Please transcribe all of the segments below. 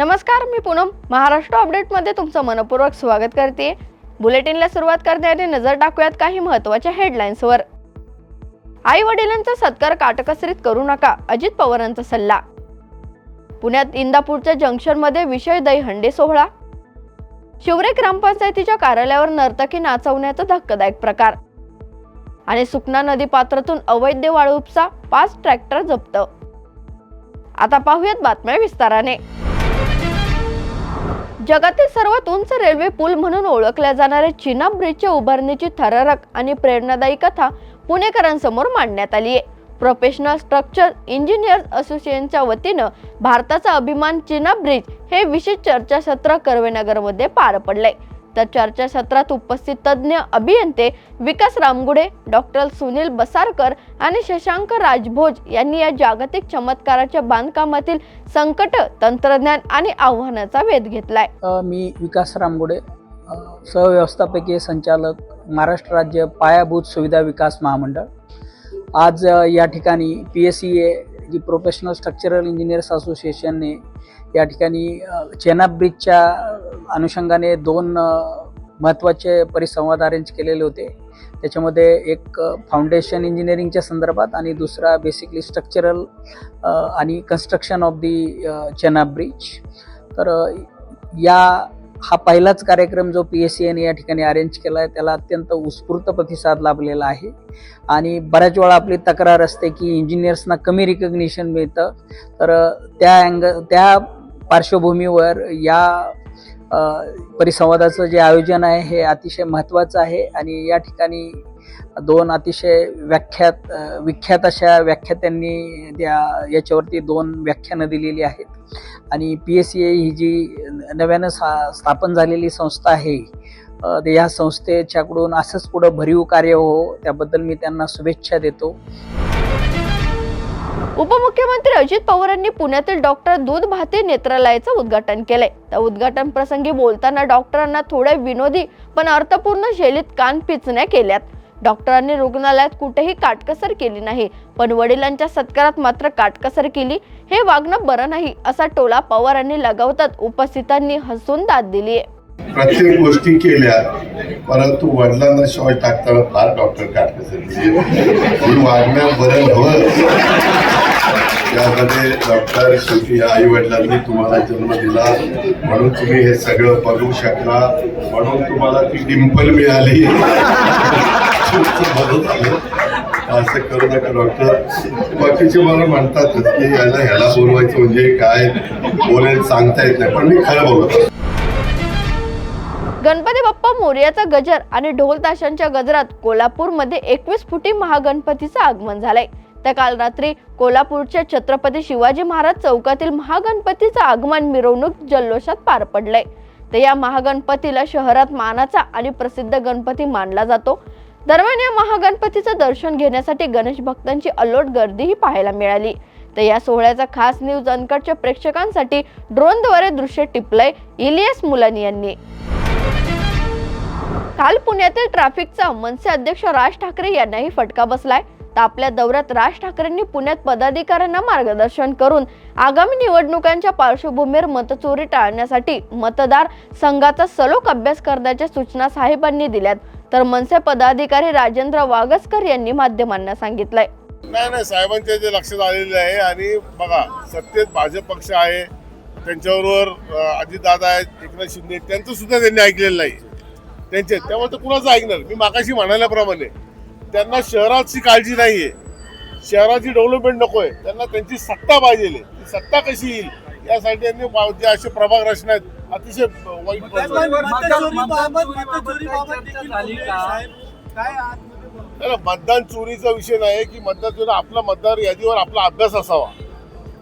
नमस्कार मी पूनम. महाराष्ट्र अपडेटमध्ये तुमचं मनपूर्वक स्वागत करते. बुलेटिनला सुरुवात करण्याआधी नजर टाकूयात काही महत्त्वाच्या हेडलाईन्सवर आई वडिलांचा सत्कार काटकसरीत करू नका अजित पवारांचा सल्ला. पुण्यात इंदापूरच्या जंक्शनमध्ये विषय दहीहंडे सोहळा. शिवरे ग्रामपंचायतीच्या कार्यालयावर नर्तकी नाचवण्याचा धक्कादायक प्रकार. आणि सुकना नदी पात्रातून अवैध वाळू उपसा पाच ट्रॅक्टर जप्त. आता पाहूयात बातम्या विस्ताराने. जगातील सर्वात उंच रेल्वे पूल म्हणून ओळखल्या जाणाऱ्या चिनाब ब्रिजच्या उभारणीची थरारक आणि प्रेरणादायी कथा पुणेकरांसमोर मांडण्यात आली आहे. प्रोफेशनल स्ट्रक्चर इंजिनियर्स असोसिएशनच्या वतीनं भारताचा अभिमान चिनाब ब्रिज हे विशेष चर्चासत्र कर्वेनगरमध्ये पार पडलंय. तर चर्चासत्रात उपस्थित तज्ज्ञ अभियंते विकास रामगुडे डॉक्टर सुनील बसारकर आणि शशांक राजभोज यांनी या जागतिक चमत्काराच्या बांधकामातील संकट तंत्रज्ञान आणि आव्हानाचा वेध घेतलाय. मी विकास रामगुडे सहव्यवस्थापकीय संचालक महाराष्ट्र राज्य पायाभूत सुविधा विकास महामंडळ. आज या ठिकाणी पी एस सी ए जी प्रोफेशनल स्ट्रक्चरल इंजिनियर्स असोसिएशनने या ठिकाणी चेनाब ब्रिजच्या अनुषंगाने दोन महत्त्वाचे परिसंवाद अरेंज केलेले होते. त्याच्यामध्ये एक फाउंडेशन इंजिनिअरिंगच्या संदर्भात आणि दुसरा बेसिकली स्ट्रक्चरल आणि construction of the Chenab bridge. तर या हा पहिलाच कार्यक्रम जो पी एस सी एने या ठिकाणी अरेंज केला आहे त्याला अत्यंत उत्स्फूर्त प्रतिसाद लाभलेला आहे. आणि बऱ्याच वेळा आपली तक्रार असते की इंजिनियर्सना कमी रिकग्निशन मिळतं. तर त्या अँग त्या पार्श्वभूमीवर या परिसंवादाचं जे आयोजन आहे हे अतिशय महत्त्वाचं आहे आणि या ठिकाणी दोन अतिशय व्याख्यात विख्यात अशा व्याख्यात्यांनी त्या याच्यावरती दोन व्याख्यानं दिलेली आहेत. आणि पी एस सी ए ही जी नव्यानं सा स्थापन झालेली संस्था आहे ते या संस्थेच्याकडून असंच पुढं भरीव कार्य हो त्याबद्दल मी त्यांना शुभेच्छा देतो. उपमुख्यमंत्री अजित पवारांनी पुण्यातील डॉक्टर दूध भाते नेत्रालयाचं उद्घाटन केलंय. त्या उद्घाटन प्रसंगी बोलताना डॉक्टरांना थोड्या विनोदी पण अर्थपूर्ण शैलीत कान पिचण्या केल्यात. डॉक्टरांनी रुग्णालयात कुठेही काटकसर केली नाही पण वडिलांच्या सत्कारात मात्र काटकसर केली. हे वागणं बरं नाही असा टोला पवारांनी लगावतात उपस्थितांनी हसून दाद दिली आहे प्रत्येक गोष्टी केल्या परंतु वडिलांना शॉर्ट टाकताना फार डॉक्टर काढण्यासाठी वागणं बरं हवं त्यामध्ये डॉक्टर शेवटी या आई वडिलांनी तुम्हाला जन्म दिला म्हणून तुम्ही हे सगळं बघू शकला म्हणून तुम्हाला ती डिंपल मिळाली. तुमचं बरं झालं असं करू नका डॉक्टर बाकीचे मला म्हणतातच की याला ह्याला बोलवायचं म्हणजे काय? बोलेल सांगता येत नाही पण मी खरं बोलतो गणपती बाप्पा मोर्याचा गजर आणि ढोल ताशांच्या गजरात कोल्हापूरमध्ये एकवीस फुटी महागणपतीचं आगमन झालंय. तर काल रात्री कोल्हापूरच्या छत्रपती शिवाजी महाराज चौकातील महागणपतीचं आगमन मिरवणूक जल्लोषात पार पडलंय. तर या महागणपतीला शहरात मानाचा आणि प्रसिद्ध गणपती मानला जातो. दरम्यान या महागणपतीचं दर्शन घेण्यासाठी गणेश भक्तांची अलोट गर्दीही पाहायला मिळाली. तर या सोहळ्याचा खास न्यूज अनकटच्या प्रेक्षकांसाठी ड्रोनद्वारे दृश्य टिपलंय इलियस मुलानी यांनी. काल पुण्यातील ट्रॅफिकचा मनसे अध्यक्ष राज ठाकरे यांनाही फटका बसलाय. तर आपल्या दौऱ्यात राज ठाकरेंनी पुण्यात पदाधिकाऱ्यांना मार्गदर्शन करून आगामी निवडणुकांच्या पार्श्वभूमीवर मतचोरी टाळण्यासाठी मतदार संघाचा सलोख अभ्यास करण्याच्या सूचना साहेबांनी दिल्यात. तर मनसे पदाधिकारी राजेंद्र वागसकर यांनी माध्यमांना सांगितलंय. नाही नाही साहेबांच्या जे लक्षात आलेले आहे आणि बघा सत्तेत भाजप पक्ष आहे त्यांच्याबरोबर अजितदादा आहेत एकनाथ शिंदे त्यांचं सुद्धा त्यांनी ऐकलेलं नाही. त्यांचे. त्यामुळे तर कुणाचं ऐकणार? मी मागाशी म्हणाल्याप्रमाणे. त्यांना शहराची काळजी नाहीये. शहराची डेव्हलपमेंट नकोय. त्यांना त्यांची सत्ता पाहिजे. ती सत्ता कशी येईल? यासाठी त्यांनी जे असे प्रभाग रचना आहेत अतिशय वाईट नाही, नाही, मतदान चोरीचा विषय नाही की मतदान चोरी आपला मतदार यादीवर आपला अभ्यास असावा.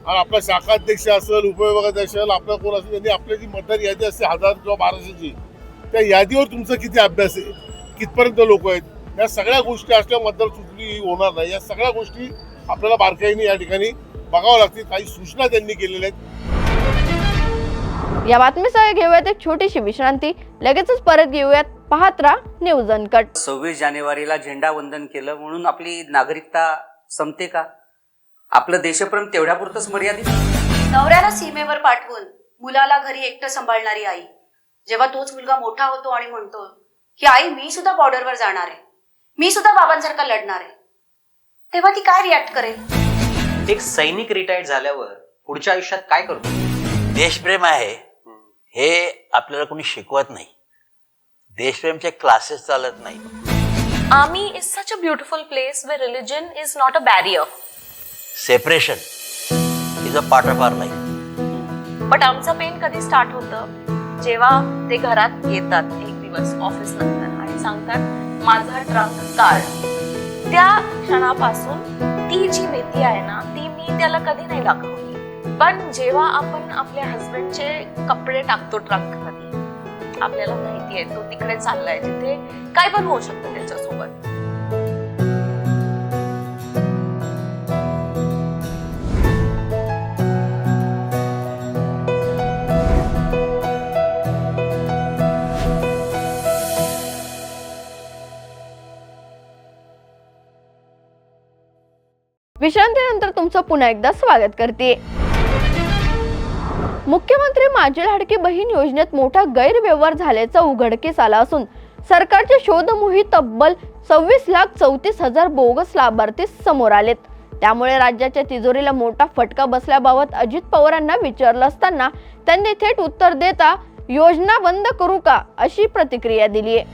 आणि आपला शाखा अध्यक्ष असेल उपविभागाध्यक्ष असेल आपला कोण असेल त्यांनी आपली जी मतदार यादी असते हजार किंवा बाराशेची त्या यादीवर तुमचा किती अभ्यास आहे? कितपर्यंत लोक आहेत? या सगळ्या गोष्टी असल्या मतदार चुकली होणार नाही. या सगळ्या गोष्टी आपल्याला बारकाईने या ठिकाणी बघावं लागतील. काही सूचना त्यांनी केलेल्या आहेत. या बातमीसह घेऊयात एक छोटीशी विश्रांती. लगेचच परत घेऊयात पाहत राहा न्यूज अनकट सव्वीस जानेवारीला झेंडा वंदन केलं म्हणून आपली नागरिकता संपते का? आपलं देशप्रेम तेवढ्यापुरतंच मर्यादित? नवऱ्याला सीमेवर पाठवून मुलाला घरी एकटं सांभाळणारी आई. जेव्हा तोच मुलगा मोठा होतो आणि म्हणतो की आई मी सुद्धा बॉर्डरवर जाणार आहे. मी सुद्धा बाबांसारखा लढणार आहे. तेव्हा ती काय रिॲक्ट करेल? एक सैनिक रिटायर्ड झाल्यावर पुढच्या आयुष्यात काय करतो? देशप्रेम आहे. हे आपल्याला कोणी शिकवत नाही. देशप्रेमचे क्लासेस चालत नाही. Army is such a beautiful place where religion is not a barrier. Separation is a part of our life but आमचं पेन कधी स्टार्ट होतं? जेव्हा ते घरात येतात एक दिवस ऑफिस नंतर आणि सांगतात माझा ट्रंक काढ त्या क्षणापासून ती जी भीती आहे ना ती मी त्याला कधी नाही दाखवली. पण जेव्हा आपण आपल्या हस्बंडचे कपडे टाकतो ट्रंकमध्ये आपल्याला माहिती आहे तो तिकडे चाललाय जिथे काय पण होऊ शकतं त्याच्यासोबत. विश्रांतीनंतर तुमचं पुन्हा एकदा स्वागत करते. मुख्यमंत्री माझी लाडकी बहीण योजनेत मोठा गैरव्यवहार झाल्याचा उघडकीस आला असून सरकारची शोध तब्बल सव्वीस लाख चौतीस हजार बोगस लाभार्थी समोर आलेत. त्यामुळे राज्याच्या तिजोरीला मोठा फटका बसल्याबाबत अजित पवारांना विचारलं असताना त्यांनी थेट उत्तर देता योजना बंद करू का अशी प्रतिक्रिया दिली आहे.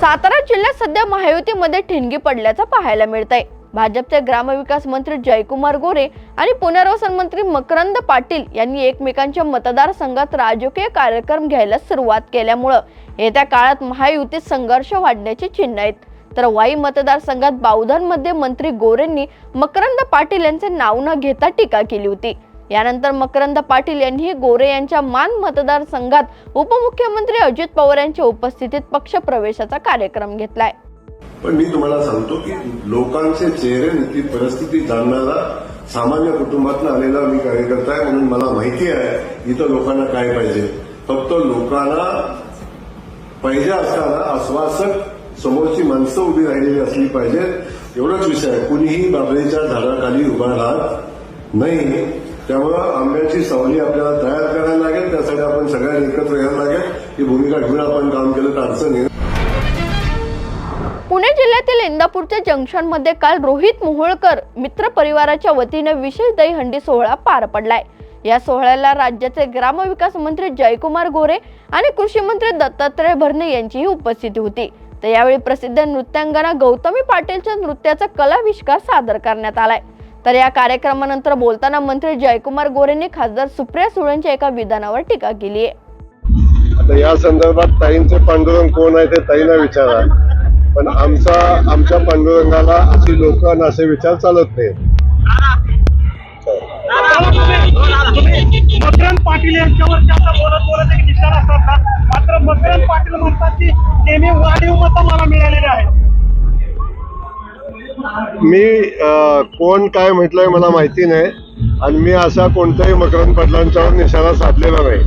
सातारा जिल्ह्यात सध्या महायुतीमध्ये ठिणगी पडल्याचं पाहायला मिळत आहे भाजपचे ग्रामविकास मंत्री जयकुमार गोरे आणि पुनर्वसन मंत्री मकरंद पाटील यांनी एकमेकांच्या मतदारसंघात राजकीय कार्यक्रम घ्यायला सुरुवात केल्यामुळं. येत्या काळात महायुतीत संघर्ष वाढण्याची चिन्ह आहेत. तर वाई मतदारसंघात बावधनमध्ये मंत्री गोरेंनी मकरंद पाटील यांचे नाव न घेता टीका केली होती. यानंतर मकरंद पाटील यांनी गोरे यांच्या मान मतदारसंघात उपमुख्यमंत्री अजित पवार यांच्या उपस्थितीत पक्षप्रवेशाचा कार्यक्रम घेतलाय. पण मी तुम्हाला सांगतो की लोकांचे चेहरे ती परिस्थिती जाणणारा सामान्य कुटुंबातून आलेला मी कार्यकर्ता आहे म्हणून मला माहिती आहे इथं लोकांना काय पाहिजे. फक्त लोकांना पाहिजे असताना आश्वासक समोरची माणसं उभी राहिलेली असली पाहिजेत एवढाच विषय आहे. कुणीही बाबळीच्या झाडाखाली उभा राहत नाही. त्यामुळं आंब्याची सावली आपल्याला तयार करायला लागेल. त्यासाठी आपण सगळ्यांनी एकत्र यायला लागेल. ही भूमिका घेऊन आपण काम केलं तर अडचण इंदापूरच्या जंक्शनमध्ये काल रोहित मोहोळकर मित्र परिवाराच्या वतीने विशेष दहीहंडी सोहळा पार पडलाय. या सोहळ्याला राज्याचे ग्रामविकास मंत्री जयकुमार गोरे आणि कृषी मंत्री दत्तात्रय भरणे यांचीही उपस्थिती होती. तर यावेळी प्रसिद्ध नृत्यांगना गौतमी पाटीलच्या नृत्याचा कलाविष्कार सादर करण्यात आलाय. तर या कार्यक्रमानंतर बोलताना मंत्री जयकुमार गोरेंनी खासदार सुप्रिया सुळेंच्या एका विधानावर टीका केली आहे आता या संदर्भात ताईंचे पांडुरंग कोण आहे ते ताईंना विचारा. पण आमचा आमच्या पांडुरंगाला अशी लोक आणि असे विचार चालत नाही मकरंद पाटील यांच्यावरती आता बोलत बोलत एक निशाणा साधला. मात्र मकरंद पाटील म्हणतात की नेहमी वाढीव मतं मला मिळालेली आहे मी कोण काय म्हटलंय मला माहिती नाही. आणि मी असा कोणत्याही मकरंद पाटलांच्यावर निशाणा साधलेला नाही.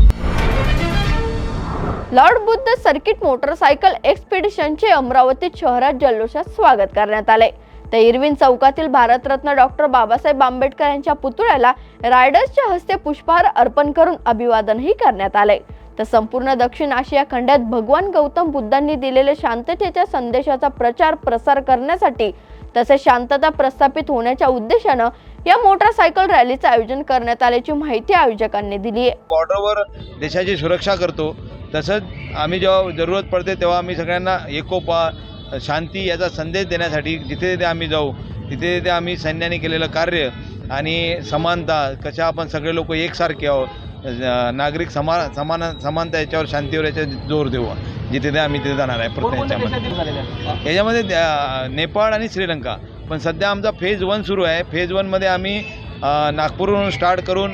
लॉर्ड बुद्ध सर्किट मोटरसायकल एक्सपिडिशनचे अमरावती शहरात जल्लोषात स्वागत करण्यात आले. तर इरविन चौकातील भारतरत्न डॉक्टर बाबासाहेब आंबेडकर यांच्या पुतळ्याला रायडर्सच्या हस्ते पुष्पहार अर्पण करून अभिवादनही करण्यात आले. तर संपूर्ण दक्षिण आशिया खंडात भगवान गौतम बुद्धांनी दिलेल्या शांततेच्या संदेशाचा प्रचार प्रसार करण्यासाठी तसेच शांतता प्रस्थापित होण्याच्या उद्देशानं या मोटरसायकल रॅलीचं आयोजन करण्यात आल्याची माहिती आयोजकांनी दिली आहे. बॉर्डरवर देशाची सुरक्षा करतो तसंच आम्ही जेव्हा जरूरत पडते तेव्हा आम्ही सगळ्यांना एकोपा शांती याचा संदेश देण्यासाठी जिथे तिथे आम्ही जाऊ तिथे तिथे आम्ही सैन्याने केलेलं कार्य आणि समानता कशा आपण सगळे लोक एकसारखे आहोत नागरिक समा समान समानता याच्यावर शांतीवर याच्या जोर देऊ जिथे तिथे आम्ही तिथे जाणार आहे प्रत्येक याच्यामध्ये. याच्यामध्ये नेपाळ आणि श्रीलंका. पण सध्या आमचा फेज वन सुरू आहे. फेज वनमध्ये आम्ही नागपूरहून स्टार्ट करून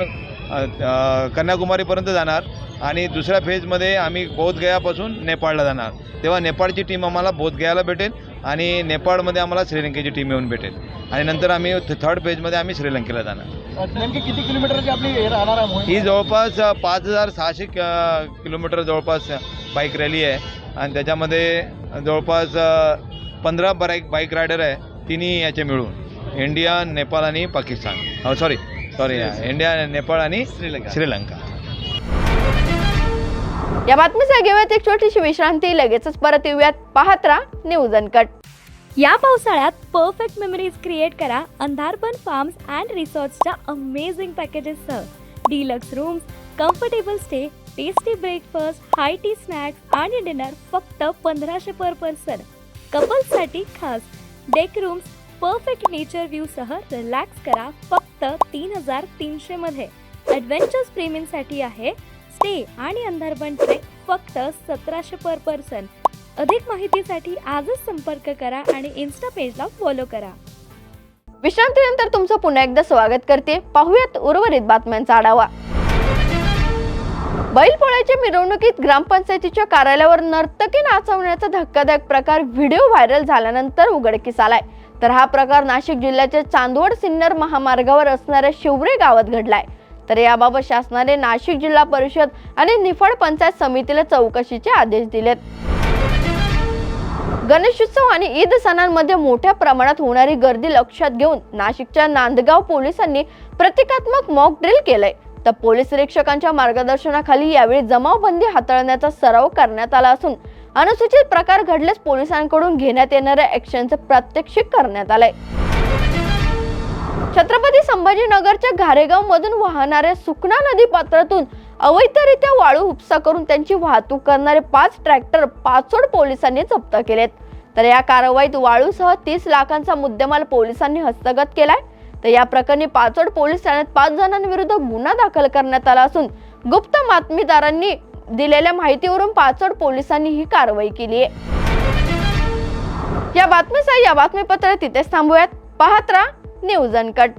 कन्याकुमारीपर्यंत जाणार. आणि दुसऱ्या फेजमध्ये आम्ही बोधगयापासून नेपाळला जाणार. तेव्हा नेपाळची टीम आम्हाला बोधगयाला भेटेल आणि नेपाळमध्ये आम्हाला श्रीलंकेची टीम येऊन भेटेल. आणि नंतर आम्ही थर्ड फेजमध्ये आम्ही श्रीलंकेला जाणार. नेमकी किती किलोमीटरची आपली हे राहणार आहे? ही जवळपास पाच हजार सहाशे क- किलोमीटर जवळपास बाईक रॅली आहे. आणि त्याच्यामध्ये जवळपास पंधरा बाईक बाईक रायडर आहे. तिन्ही याचे मिळून इंडिया नेपाळ आणि Pakistan. Sorry sorry India Nepal आणि श्रीलंका. या बातमीचा घेऊयात एक छोटीशी विश्रांती लगेचच परत येऊयात. पाहत राहा न्यूज अनकट या पावसाळ्यात परफेक्ट मेमरीज क्रिएट करा अंधारपन फार्म्स अँड रिसॉर्ट्सच्या amazing पॅकेजेससह deluxe rooms comfortable stay tasty breakfast high tea snacks आणि डिनर फक्त पंधराशे पर पर्सन कपल्ससाठी खास. डेक रूम्स परफेक्ट नेचर व्ह्यूसह रिलॅक्स करा फक्त तीन हजार तीनशेमध्ये ॲडव्हेंचर्स प्रेमींसाठी आहे स्टे आणि अंधारबन ट्रेक फक्त सतराशे पर पर्सन अधिक माहितीसाठी आजच संपर्क करा आणि इन्स्टा पेजला फॉलो करा. विश्रांतीनंतर तुमचं पुन्हा एकदा स्वागत करते. पाहूयात उर्वरित बातम्यांचा आढावा. बैलपोळ्याच्या मिरवणुकीत ग्रामपंचायतीच्या कार्यालयावर नर्तकी नाचवण्याचा धक्कादायक प्रकार व्हिडिओ व्हायरल झाल्यानंतर उघडकीस आलाय. तर हा प्रकार नाशिक जिल्ह्याच्या चांदवड सिन्नर महामार्गावर असणाऱ्या शिवरे गावात घडलाय. तर याबाबत शासनाने नाशिक जिल्हा परिषद आणि निफाड पंचायत समितीला चौकशीचे आदेश दिलेत. गणेशोत्सव आणि ईद सणांमध्ये मोठ्या प्रमाणात होणारी गर्दी लक्षात घेऊन नाशिकच्या नांदगाव पोलिसांनी प्रतिकात्मक मॉक ड्रिल केलंय. तर पोलीस निरीक्षकांच्या मार्गदर्शनाखाली यावेळी जमावबंदी हाताळण्याचा सराव करण्यात आला असून अनुसूचित प्रकार घडल्यास पोलिसांकडून घेण्यात येणाऱ्या ऍक्शनचं प्रात्यक्षिक करण्यात आलंय. छत्रपती संभाजीनगरच्या घारेगाव मधून वाहणाऱ्या सुकना नदी पात्रातून अवैधरित्या वाळू उपसा करून त्यांची वाहतूक करणारे पाच ट्रॅक्टर पाचोड पोलिसांनी जप्त केलेत. तर या कारवाईत वाळूसह तीस लाखांचा मुद्देमाल पोलिसांनी हस्तगत केलाय. तर या प्रकरणी पाचोड पोलीस ठाण्यात पाच जणांविरुद्ध गुन्हा दाखल करण्यात आला असून गुप्त बातमीदारांनी दिलेल्या माहितीवरून पाचोड पोलिसांनी ही कारवाई केली आहे. या बातमीसह या बातमीपत्र तिथेच थांबूयात. पाहत राहा न्यूज अनकट.